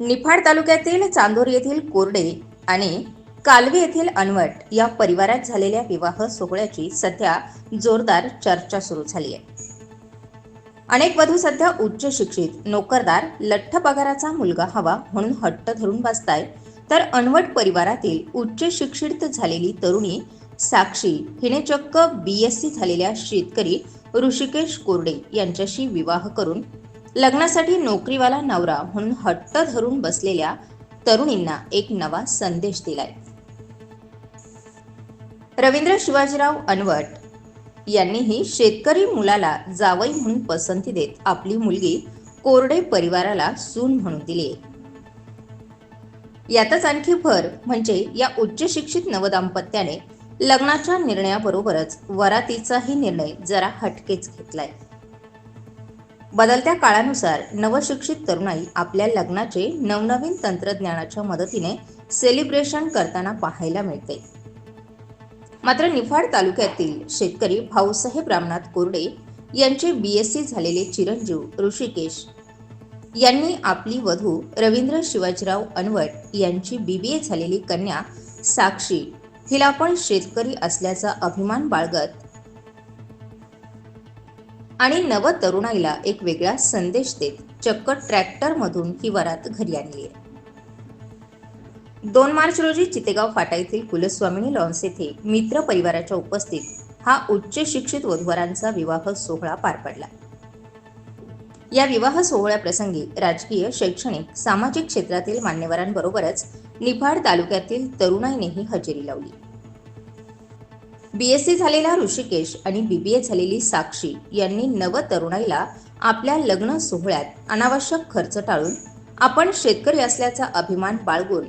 निफाड तालुक्यातील चांदोर येथील कोरडे आणि कालवी येथील अनवट या परिवारात झालेल्या विवाह सोहळ्याची सध्या जोरदार चर्चा सुरू झाली आहे. अनेक वधू सध्या उच्च शिक्षित नोकरदार लठ्ठ पगाराचा मुलगा हवा म्हणून हट्ट धरून बसताय तर अनवट परिवारातील उच्च शिक्षित झालेली तरुणी साक्षी हिने चक्क बी एस सी झालेल्या शेतकरी ऋषिकेश कोरडे यांच्याशी विवाह करून लग्नासाठी नोकरीवाला नवरा म्हणून हट्ट धरून बसलेल्या तरुणींना एक नवा संदेश दिलाय. रवींद्र शिवाजीराव अनवट यांनीही शेतकरी मुलाला जावई म्हणून पसंती देत आपली मुलगी कोरडे परिवाराला सून म्हणून दिली. यातच आणखी भर म्हणजे या उच्च शिक्षित नवदाम्पत्याने लग्नाच्या निर्णयाबरोबरच वरातीचाही निर्णय जरा हटकेच घेतलाय. बदलत्या काळानुसार नवशिक्षित तरुणाई आपल्या लग्नाचे नवनवीन तंत्रज्ञानाच्या मदतीने सेलिब्रेशन करताना पाहायला मिळते. मात्र निफाड तालुक्यातील शेतकरी भाऊसाहेब रामनाथ कोरडे यांचे बीएससी झालेले चिरंजीव ऋषिकेश यांनी आपली वधू रवींद्र शिवाजीराव अनवट यांची बीबीए झालेली कन्या साक्षी हिला पण शेतकरी असल्याचा अभिमान बाळगत आणि नव तरुणाईला एक वेगळा संदेश देत चक्क ट्रॅक्टरमधून ही वरात घरी आणली आहे. दोन मार्च रोजी चितेगाव फाटा येथील कुलस्वामिनी लॉन्स येथे मित्र परिवाराच्या उपस्थित हा उच्च शिक्षित वधूवरांचा विवाह सोहळा पार पडला. या विवाह सोहळ्याप्रसंगी राजकीय शैक्षणिक सामाजिक क्षेत्रातील मान्यवरांबरोबरच निफाड तालुक्यातील तरुणाईनेही हजेरी लावली. बीएससी झालेला ऋषिकेश आणि बीबीए झालेली साक्षी यांनी नव तरुणाईला आपल्या लग्न सोहळ्यात अनावश्यक खर्च टाळून आपण शेतकरी असल्याचा अभिमान बाळगून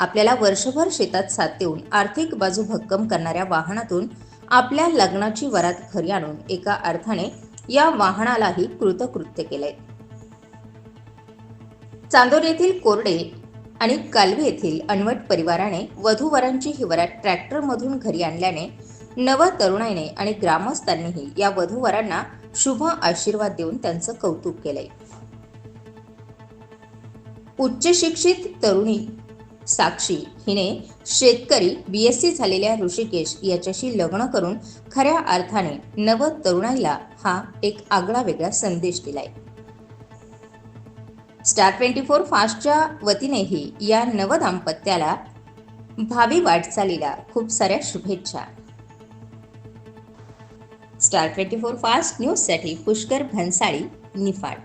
आपल्याला वर्षभर शेतात साथ देऊन आर्थिक बाजू भक्कम करणाऱ्या वाहनातून आपल्या लग्नाची वरात घरी आणून एका अर्थाने या वाहनालाही कृतकृत्य केलंय. चांदोर येथील कोरडे आणि कालवे येथील अनवट परिवाराने वधूवरांची ही ट्रॅक्टरमधून घरी आणल्याने नव तरुणाईने आणि ग्रामस्थांनीही या वधूवरांना शुभ आशीर्वाद देऊन त्यांचं कौतुक केलंय. उच्च शिक्षित तरुणी साक्षी हिने शेतकरी बी एस सी झालेल्या ऋषिकेश याच्याशी लग्न करून खऱ्या अर्थाने नव तरुणाईला हा एक आगळा वेगळा संदेश दिलाय. स्टार ट्वेंटी फोर फास्टच्या वतीनेही या नव दाम्पत्याला भावी वाटचालीला खूप साऱ्या शुभेच्छा. स्टार ट्वेंटी फोर फास्ट न्यूजसाठी पुष्कर भन्साळी निफाड.